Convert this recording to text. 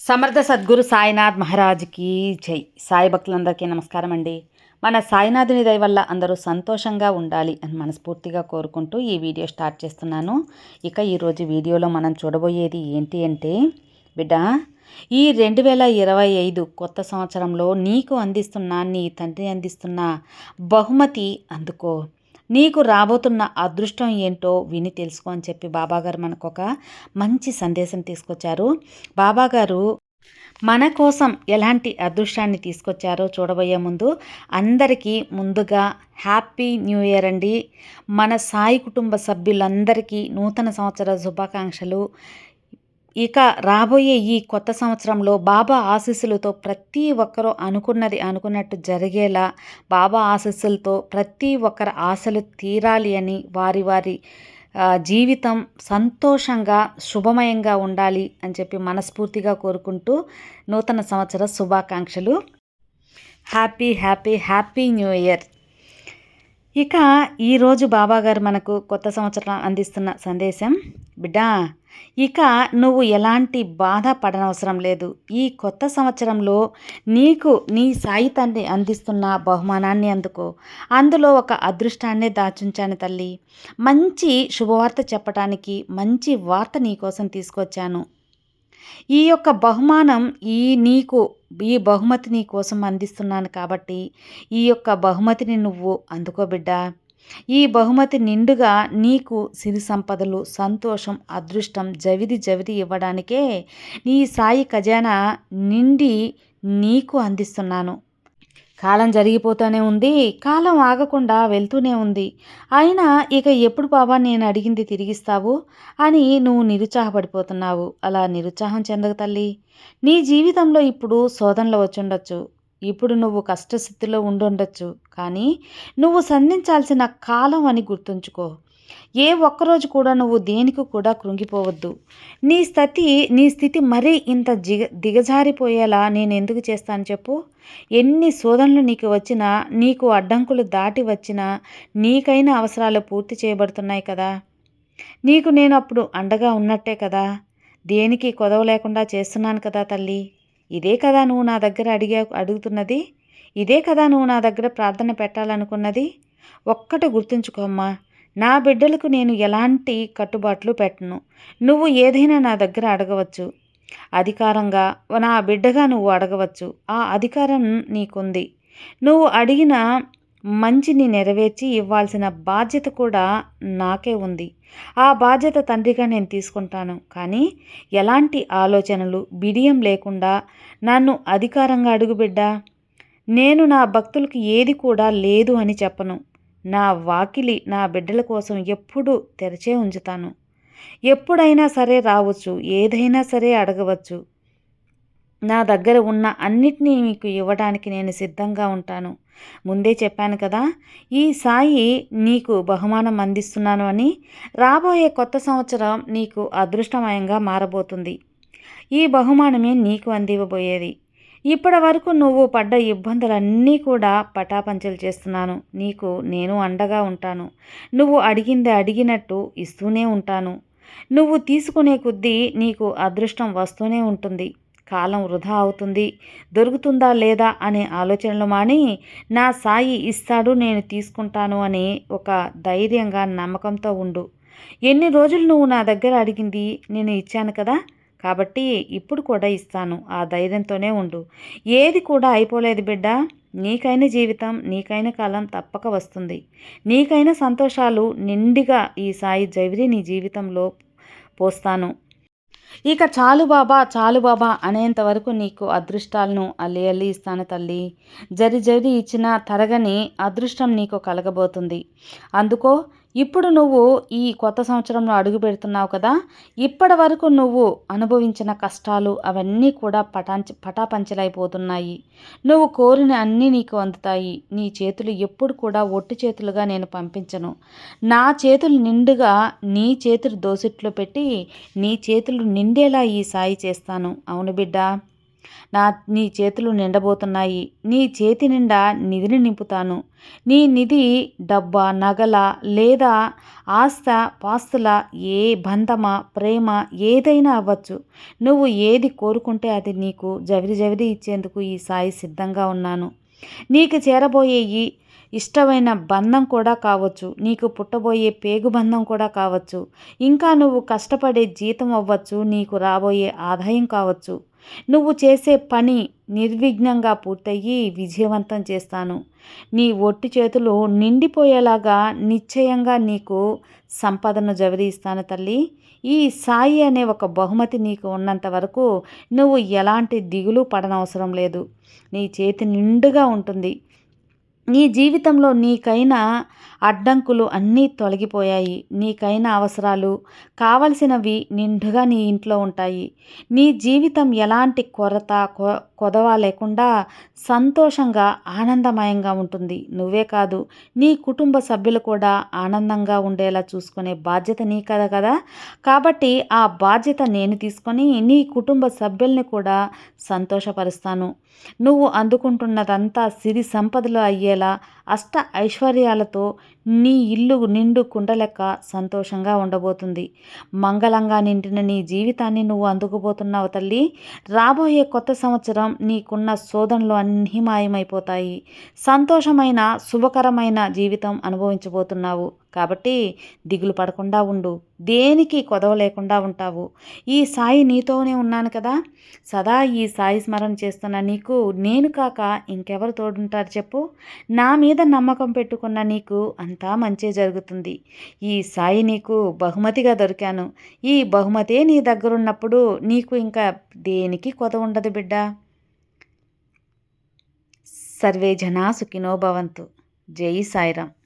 సమర్థ సద్గురు సాయినాథ్ మహారాజ్కి జై. సాయి భక్తులందరికీ నమస్కారం అండి. మన సాయినాథుని దయ వల్ల అందరూ సంతోషంగా ఉండాలి అని మనస్ఫూర్తిగా కోరుకుంటూ ఈ వీడియో స్టార్ట్ చేస్తున్నాను. ఇక ఈరోజు వీడియోలో మనం చూడబోయేది ఏంటి అంటే బిడ్డ ఈ రెండు వేల ఇరవై ఐదు కొత్త సంవత్సరంలో నీకు అందిస్తున్న నీ తండ్రి అందిస్తున్న బహుమతి అందుకో. నీకు రాబోతున్న అదృష్టం ఏంటో విని తెలుసుకో అని చెప్పి బాబాగారు మనకు ఒక మంచి సందేశం తీసుకొచ్చారు. బాబాగారు మన కోసం ఎలాంటి అదృష్టాన్ని తీసుకొచ్చారో చూడబోయే ముందు అందరికీ ముందుగా హ్యాపీ న్యూ ఇయర్ అండి. మన సాయి కుటుంబ సభ్యులందరికీ నూతన సంవత్సర శుభాకాంక్షలు. ఇక రాబోయే ఈ కొత్త సంవత్సరంలో బాబా ఆశీస్సులతో ప్రతి ఒక్కరూ అనుకున్నది అనుకున్నట్టు జరిగేలా బాబా ఆశీస్సులతో ప్రతి ఒక్కరి ఆశలు తీరాలి అని వారి వారి జీవితం సంతోషంగా శుభమయంగా ఉండాలి అని చెప్పి మనస్ఫూర్తిగా కోరుకుంటూ నూతన సంవత్సర శుభాకాంక్షలు. Happy happy happy new year. ఇక ఈరోజు బాబాగారు మనకు కొత్త సంవత్సరం అందిస్తున్న సందేశం బిడ్డా ఇక నువ్వు ఎలాంటి బాధ పడనవసరం లేదు. ఈ కొత్త సంవత్సరంలో నీకు నీ సాయి తండ్రి అందిస్తున్న బహుమానాన్ని అందుకో. అందులో ఒక అదృష్టాన్నే దాచుంచాను తల్లి. మంచి శుభవార్త చెప్పటానికి మంచి వార్త నీకోసం తీసుకొచ్చాను. ఈ యొక్క బహుమానం ఈ నీకు ఈ బహుమతి నీ కోసం అందిస్తున్నాను కాబట్టి ఈ యొక్క బహుమతిని నువ్వు అందుకోబిడ్డ ఈ బహుమతి నిండుగా నీకు సిరి సంపదలు సంతోషం అదృష్టం జవిది జవిది ఇవ్వడానికే నీ సాయి ఖజానా నిండి నీకు అందిస్తున్నాను. కాలం జరిగిపోతూనే ఉంది కాలం ఆగకుండా వెళ్తూనే ఉంది. అయినా ఇక ఎప్పుడు బాబా నేను అడిగింది తిరిగిస్తావు అని నువ్వు నిరుత్సాహపడిపోతున్నావు. అలా నిరుత్సాహం చెందక తల్లి. నీ జీవితంలో ఇప్పుడు శోధనలు వచ్చుండొచ్చు. ఇప్పుడు నువ్వు కష్టస్థితిలో ఉండుండొచ్చు. కానీ నువ్వు సంధించాల్సిన కాలం అని గుర్తుంచుకో. ఏ ఒక్కరోజు కూడా నువ్వు దేనికి కూడా కృంగిపోవద్దు. నీ స్థితి నీ స్థితి మరీ ఇంత దిగ దిగజారిపోయేలా నేను ఎందుకు చేస్తాను చెప్పు? ఎన్ని శోధనలు నీకు వచ్చినా నీకు అడ్డంకులు దాటి వచ్చినా నీకైన అవసరాలు పూర్తి చేయబడుతున్నాయి కదా. నీకు నేను అప్పుడు అండగా ఉన్నట్టే కదా. దేనికి కొదవ లేకుండా చేస్తున్నాను కదా తల్లి. ఇదే కదా నువ్వు నా దగ్గర అడిగా అడుగుతున్నది? ఇదే కదా నువ్వు నా దగ్గర ప్రార్థన పెట్టాలనుకున్నది? ఒక్కటి గుర్తుంచుకోమ్మా నా బిడ్డలకు నేను ఎలాంటి కట్టుబాట్లు పెట్టను. నువ్వు ఏదైనా నా దగ్గర అడగవచ్చు. అధికారంగా నా బిడ్డగా నువ్వు అడగవచ్చు. ఆ అధికారం నీకుంది. నువ్వు అడిగిన మంచిని నెరవేర్చి ఇవ్వాల్సిన బాధ్యత కూడా నాకే ఉంది. ఆ బాధ్యత తండ్రిగా నేను తీసుకుంటాను. కానీ ఎలాంటి ఆలోచనలు బిడియం లేకుండా నన్ను అధికారంగా అడుగుబిడ్డా నేను నా భక్తులకు ఏది కూడా లేదు అని చెప్పను. నా వాకిలి నా బిడ్డల కోసం ఎప్పుడూ తెరిచే ఉంచుతాను. ఎప్పుడైనా సరే రావచ్చు ఏదైనా సరే అడగవచ్చు. నా దగ్గర ఉన్న అన్నిటినీ మీకు ఇవ్వడానికి నేను సిద్ధంగా ఉంటాను. ముందే చెప్పాను కదా ఈ సాయి నీకు బహుమానం అందిస్తున్నాను అని రాబోయే కొత్త సంవత్సరం నీకు అదృష్టమయంగా మారబోతుంది. ఈ బహుమానమే నీకు అందివ్వబోయేది. ఇప్పటి వరకు నువ్వు పడ్డ ఇబ్బందులన్నీ కూడా పటాపంచలు చేస్తున్నాను. నీకు నేను అండగా ఉంటాను. నువ్వు అడిగింది అడిగినట్టు ఇస్తూనే ఉంటాను. నువ్వు తీసుకునే కొద్దీ నీకు అదృష్టం వస్తూనే ఉంటుంది. కాలం వృధా అవుతుంది. దొరుకుతుందా లేదా అనే ఆలోచనలు మాని నా సాయి ఇస్తాడు నేను తీసుకుంటాను అని ఒక ధైర్యంగా నమ్మకంతో ఉండు. ఎన్ని రోజులు నువ్వు నా దగ్గర అడిగింది? నేను ఇచ్చాను కదా. కాబట్టి ఇప్పుడు కూడా ఇస్తాను. ఆ ధైర్యంతోనే ఉండు. ఏది కూడా అయిపోలేదు బిడ్డ. నీకైన జీవితం నీకైన కాలం తప్పక వస్తుంది. నీకైన సంతోషాలు నిండిగా ఈ సాయి జవిరి నీ జీవితంలో పోస్తాను. ఇక చాలు బాబా చాలు బాబా అనేంత వరకు నీకు అదృష్టాలను అల్లి అల్లి ఇస్తాను తల్లి. జరి జరి ఇచ్చిన తరగని అదృష్టం నీకు కలగబోతుంది. అందుకో ఇప్పుడు నువ్వు ఈ కొత్త సంవత్సరంలో అడుగు పెడుతున్నావు కదా ఇప్పటి వరకు నువ్వు అనుభవించిన కష్టాలు అవన్నీ కూడా పటాంచ పటాపంచలైపోతున్నాయి. నువ్వు కోరిన అన్నీ నీకు అందుతాయి. నీ చేతులు ఎప్పుడు కూడా ఒట్టి చేతులుగా నేను పంపించను. నా చేతులు నిండుగా నీ చేతులు దోసిట్లో పెట్టి నీ చేతులు నిండేలా ఈ సాయి చేస్తాను. అవును బిడ్డ? నా నీ చేతులు నిండబోతున్నాయి. నీ చేతి నిండా నిధిని నింపుతాను. నీ నిధి డబ్బా నగల లేదా ఆస్త పాస్తుల ఏ బంధమా ప్రేమ ఏదైనా అవ్వచ్చు. నువ్వు ఏది కోరుకుంటే అది నీకు జవిరి జవిరి ఇచ్చేందుకు ఈ సాయి సిద్ధంగా ఉన్నాను. నీకు చేరబోయే ఈ ఇష్టమైన బంధం కూడా కావచ్చు. నీకు పుట్టబోయే పేగు బంధం కూడా కావచ్చు. ఇంకా నువ్వు కష్టపడే జీతం అవ్వచ్చు. నీకు రాబోయే ఆదాయం కావచ్చు. నువ్వు చేసే పని నిర్విఘ్నంగా పూర్తయ్యి విజయవంతం చేస్తాను. నీ ఒట్టి చేతులు నిండిపోయేలాగా నిశ్చయంగా నీకు సంపదను జవరిస్తాను తల్లి. ఈ సాయి అనే ఒక బహుమతి నీకు ఉన్నంత వరకు నువ్వు ఎలాంటి దిగులు పడనవసరం లేదు. నీ చేతి నిండుగా ఉంటుంది. నీ జీవితంలో నీకైన అడ్డంకులు అన్నీ తొలగిపోయాయి. నీకైన అవసరాలు కావలసినవి నిండుగా నీ ఇంట్లో ఉంటాయి. నీ జీవితం ఎలాంటి కొరత కొదవ లేకుండా సంతోషంగా ఆనందమయంగా ఉంటుంది. నువ్వే కాదు నీ కుటుంబ సభ్యులు కూడా ఆనందంగా ఉండేలా చూసుకునే బాధ్యత నీ కదా కదా? కాబట్టి ఆ బాధ్యత నేను తీసుకొని నీ కుటుంబ సభ్యుల్ని కూడా సంతోషపరుస్తాను. నువ్వు అందుకుంటున్నదంతా సిరి సంపదలు అయ్యేలా అష్ట ఐశ్వర్యాలతో నీ ఇల్లు నిండు కుండలెక్క సంతోషంగా ఉండబోతుంది. మంగళంగా నిండిన నీ జీవితాన్ని నువ్వు అందుకుపోతున్నావు తల్లి. రాబోయే కొత్త సంవత్సరం నీకున్న శోధనలు అన్నీ మాయమైపోతాయి సంతోషమైన శుభకరమైన జీవితం అనుభవించబోతున్నావు. కాబట్టి దిగులు పడకుండా ఉండు. దేనికి కొదవ లేకుండా ఉంటావు? ఈ సాయి నీతోనే ఉన్నాను కదా. సదా ఈ సాయి స్మరణ చేస్తున్న నీకు నేను కాక ఇంకెవరు తోడుంటారు చెప్పు? నా మీద నమ్మకం పెట్టుకున్న నీకు అంతా మంచి జరుగుతుంది. ఈ సాయి నీకు బహుమతిగా దొరికాను. ఈ బహుమతే నీ దగ్గరున్నప్పుడు నీకు ఇంకా దేనికి కొద ఉండదు బిడ్డ. సర్వే జనా సుఖినో భవంతు. జై సాయిరామ్.